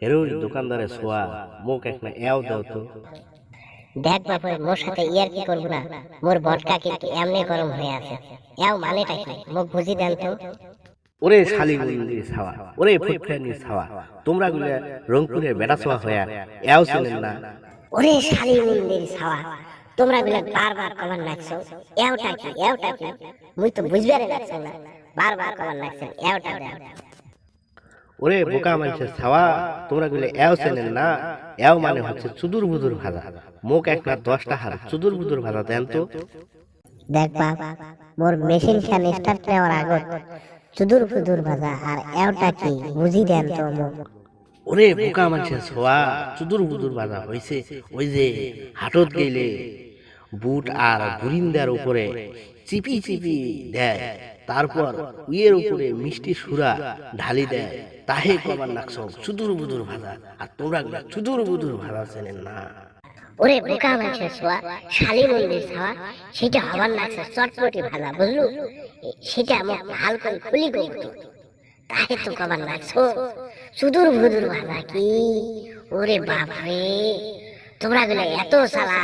হেরোই দোকানদারে সোয়া মোক একটা এও দাও তো। দেখ বাপু মোর সাথে ইয়ার কি করব না? মোর বটকা কিন্তু এমনি গরম হয়ে আছে। এও মানেটা কি মুখ বুঝি দেন তো। ওরে শালি গুলি ছাওয়া ওরে ফুটফানি ছাওয়া তোমরা গুলে রংপুরের বেটা ছোয়া হইয়া এও ছিলেন না। ওরে শালি মন্দির ছাওয়া তোমরা গুলা বারবার কমান নাচছো এওটা কি এওটা কি? মুই তো বুঝবারে লাগছে না। বারবার কমান নাচছেন এওটা দেও ওরে বোকা মানুষের ছাওয়া তোমরা গুলে এও ছিলেন না এও মানে হচ্ছে চুদুর বুদুর ভাজা। মোক একটা দশটা হার চুদুর বুদুর ভাজা দেন তো। দেখ বাপ মোর মেশিন খান স্টার্ট নেওয়ার আগত চুদুর ফুদুর ভাজা আর এওটা কি বুঝি দেন তো মুখ। ওরে বোকা মানুষের ছোয়া চুদুর বুদুর ভাজা হইছে ওই যে হাটত গেলে বুট আর বুরিন্দার উপরে চিপি চিপি দেয়। তারপর উইয়ের উপরে মিষ্টি সুরা ঢালি দেয়। তাহে কবার লাগছ চুদুর বুদুর ভাজা আর তোমরা চুদুর বুদুর ভাজা চেনেন না। ওরে বোকা শালি মন্দির সেটা হবার লাগছে চটপটি ভাজা, বুঝলু? সেটা আমার ভালো করে খুলি করতো তাহে তো কবার লাগছো সুদূর ভুদুর ভাজা কি? ওরে বাপরে, তোমরা গুলো এত সালা।